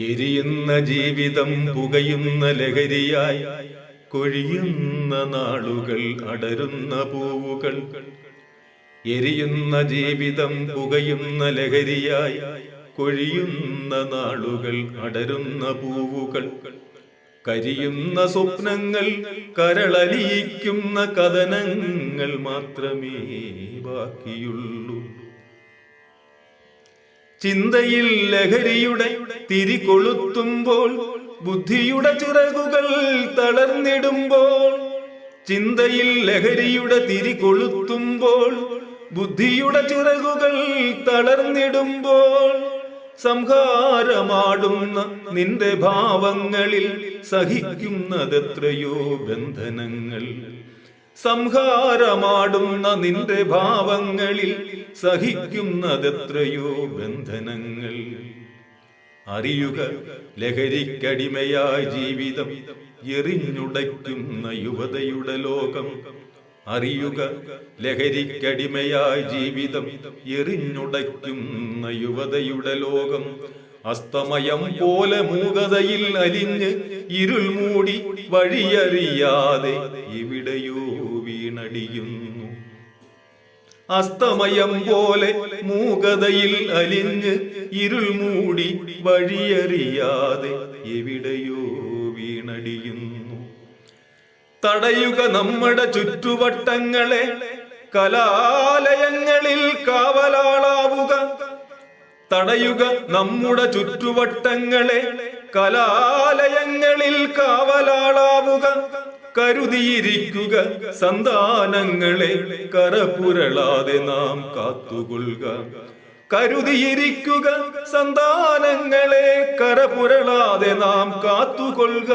എരിയുന്ന ജീവിതം പുകയുന്ന ലഹരിയായി കൊഴിയുന്ന നാളുകൾ അടരുന്ന പൂവുകൾ. എരിയുന്ന ജീവിതം പുകയുന്ന ലഹരിയായി കൊഴിയുന്ന നാളുകൾ അടരുന്ന പൂവുകൾ. കരിയുന്ന സ്വപ്നങ്ങൾ കരളലിയിക്കുന്ന കഥനങ്ങൾ മാത്രമേ ബാക്കിയുള്ളൂ. ചിന്തയിൽ ലഹരിയുടെ തിരി കൊളുത്തുമ്പോൾ ബുദ്ധിയുടെ ചിറകുകൾ തളർന്നിടുമ്പോൾ ചിന്തയിൽ ലഹരിയുടെ തിരി കൊളുത്തുമ്പോൾ ബുദ്ധിയുടെ ചിറകുകൾ തളർന്നിടുമ്പോൾ സംഹാരമാടുന്ന നിന്റെ ഭാവങ്ങളിൽ സഹിക്കുന്നതെത്രയോ ബന്ധനങ്ങൾ. സംഹാരമാടുന്ന നിന്റെ ഭാവങ്ങളിൽ സഹിക്കുന്നതെത്രയോ ബന്ധനങ്ങൾ. അറിയുക ലഹരിക്കടിമയായ ജീവിതം എറിഞ്ഞുടയ്ക്കുന്ന യുവതയുടെ ലോകം. അറിയുക ലഹരിക്കടിമയായ ജീവിതം എറിഞ്ഞുടയ്ക്കുന്ന യുവതയുടെ ലോകം. അസ്തമയം പോലെ മൂകതയിൽ അലിഞ്ഞ് ഇരുൾ മൂടി വഴിയറിയാതെ എവിടെയോ വീണടിയുന്നു. അസ്തമയം പോലെ മൂകതയിൽ അലിഞ്ഞ് ഇരുൾ മൂടി വഴിയറിയാതെ എവിടെയോ വീണടിയുന്നു. തടയുക നമ്മുടെ ചുറ്റുവട്ടങ്ങളെ കലാലയങ്ങളിൽ കാവലാളാവുക. തടയുക നമ്മുടെ ചുറ്റുവട്ടങ്ങളെ കലാലയങ്ങളിൽ കാവലാളാവുക. കരുതിയിരിക്കുക സന്താനങ്ങളെ കരപുരളാതെ നാം കാത്തുകൊള്ളുക. കരുതിയിരിക്കുക സന്താനങ്ങളെ കരപുരളാതെ നാം കാത്തുകൊള്ളുക.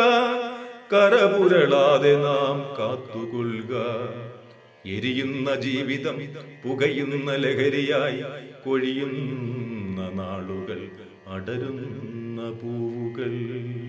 കരപുരളാതെ നാം കാത്തുകൊള്ളുക. എരിയുന്ന ജീവിതം പുകയുന്ന ലഹരിയായി കൊഴിയുന്ന നാളുകൾ അടരുന്ന പൂവുകൾ.